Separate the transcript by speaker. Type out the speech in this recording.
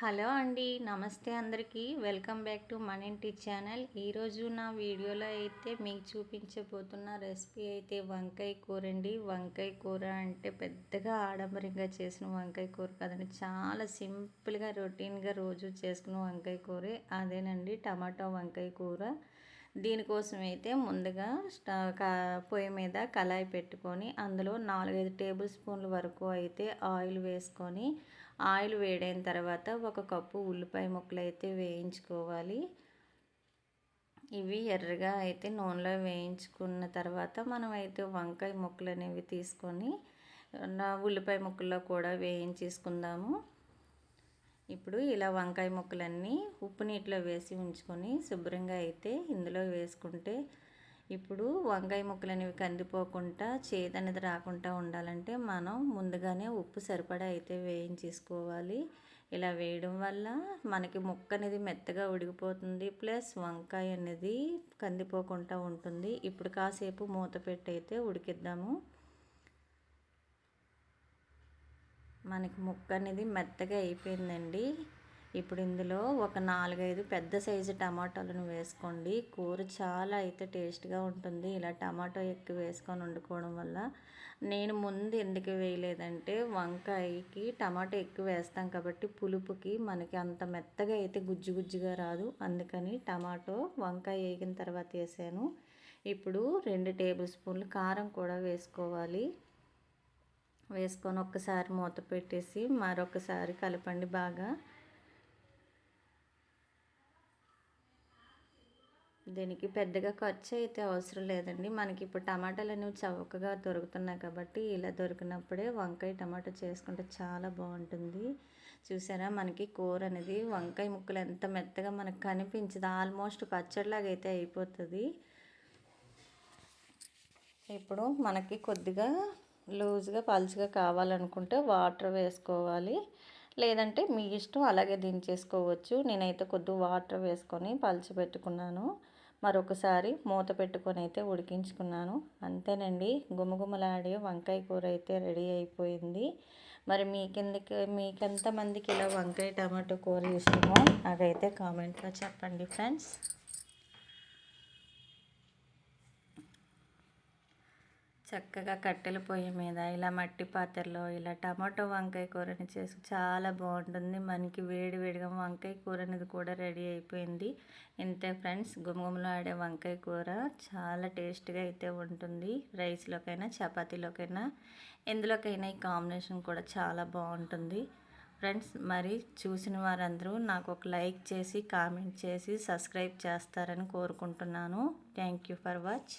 Speaker 1: Hello అండి నమస్తే అందరికీ. వెల్కమ్ బ్యాక్ టు మన ఇంటి ఛానల్. ఈరోజు నా వీడియోలో అయితే మీకు చూపించబోతున్న రెసిపీ అయితే వంకాయ కూర అండి. వంకాయ కూర అంటే పెద్దగా ఆడంబరంగా చేసిన వంకాయ కూర కదండి. చాలా సింపుల్గా రొటీన్గా రోజు చేసుకున్న వంకాయ కూర. అదేనండి టమాటో వంకాయ కూర. దీనికోసం అయితే ముందుగా పొయ్యి మీద కళాయి పెట్టుకొని అందులో నాలుగైదు టేబుల్ స్పూన్ల వరకు అయితే ఆయిల్ వేసుకొని ఆయిల్ వేడైన తర్వాత ఒక కప్పు ఉల్లిపాయ ముక్కలు అయితే వేయించుకోవాలి. ఇవి ఎర్రగా అయితే నూనెలో వేయించుకున్న తర్వాత మనం అయితే వంకాయ ముక్కలు అనేవి తీసుకొని ఉల్లిపాయ ముక్కల్లో కూడా వేయించేసుకుందాము. ఇప్పుడు ఇలా వంకాయ ముక్కలన్నీ ఉప్పు నీటిలో వేసి ఉంచుకొని శుభ్రంగా అయితే ఇందులో వేసుకుంటే ఇప్పుడు వంకాయ ముక్కలు అనేవి కందిపోకుండా చేదనేది రాకుండా ఉండాలంటే మనం ముందుగానే ఉప్పు సరిపడా అయితే వేయించేసుకోవాలి. ఇలా వేయడం వల్ల మనకి ముక్క అనేది మెత్తగా ఉడికిపోతుంది ప్లస్ వంకాయ అనేది కందిపోకుండా ఉంటుంది. ఇప్పుడు కాసేపు మూత పెట్టి అయితే ఉడికిద్దాము. మనకి ముక్క అనేది మెత్తగా అయిపోయిందండి. ఇప్పుడు ఇందులో ఒక నాలుగైదు పెద్ద సైజు టమాటాలను వేసుకోండి. కూర చాలా అయితే టేస్ట్గా ఉంటుంది. ఇలా టమాటో ఎక్కువ వేసుకొని వండుకోవడం వల్ల నేను ముందు ఎందుకు వేయలేదంటే వంకాయకి టమాటో ఎక్కువ వేస్తాం కాబట్టి పులుపుకి మనకి అంత మెత్తగా అయితే గుజ్జు గుజ్జుగా రాదు. అందుకని టమాటో వంకాయ వేగిన తర్వాత వేసాను. ఇప్పుడు రెండు టేబుల్ స్పూన్లు కారం కూడా వేసుకోవాలి. వేసుకొని ఒక్కసారి మూత పెట్టేసి మరొకసారి కలపండి బాగా. దీనికి పెద్దగా ఖర్చు అయితే అవసరం లేదండి. మనకి ఇప్పుడు టమాటాలు అనేవి చౌకగా దొరుకుతున్నాయి కాబట్టి ఇలా దొరికినప్పుడే వంకాయ టమాటా చేసుకుంటే చాలా బాగుంటుంది. చూసారా? మనకి కూర అనేది వంకాయ ముక్కలు ఎంత మెత్తగా మనకు కనిపించదు. ఆల్మోస్ట్ పచ్చడిలాగా అయితే అయిపోతుంది. ఇప్పుడు మనకి కొద్దిగా లూజ్గా పలుచగా కావాలనుకుంటే వాటర్ వేసుకోవాలి. లేదంటే మీ ఇష్టం అలాగే దించేసుకోవచ్చు. నేనైతే కొద్దిగా వాటర్ వేసుకొని పలిచి పెట్టుకున్నాను. మరొకసారి మూత పెట్టుకొని అయితే ఉడికించుకున్నాను. అంతేనండి. గుమగుమలాడే వంకాయ కూర అయితే రెడీ అయిపోయింది. మరి మీకెందుకు మీకెంతమందికి ఇలా వంకాయ టమాటో కూర ఇష్టమో అదైతే కామెంట్లో చెప్పండి ఫ్రెండ్స్. చక్కగా కట్టెల పొయ్యి మీద ఇలా మట్టి పాత్రలో ఇలా టమాటో వంకాయ కూరని చేసి చాలా బాగుంటుంది. మనకి వేడి వేడిగా వంకాయ కూర అనేది కూడా రెడీ అయిపోయింది. ఇంతే ఫ్రెండ్స్ గుమగుమలో ఆడే వంకాయ కూర చాలా టేస్ట్గా అయితే ఉంటుంది. రైస్లోకైనా చపాతీలోకైనా ఎందులోకైనా ఈ కాంబినేషన్ కూడా చాలా బాగుంటుంది. ఫ్రెండ్స్ మరి చూసిన వారందరూ నాకు ఒక లైక్ చేసి కామెంట్ చేసి సబ్స్క్రైబ్ చేస్తారని కోరుకుంటున్నాను. Thank you for watch.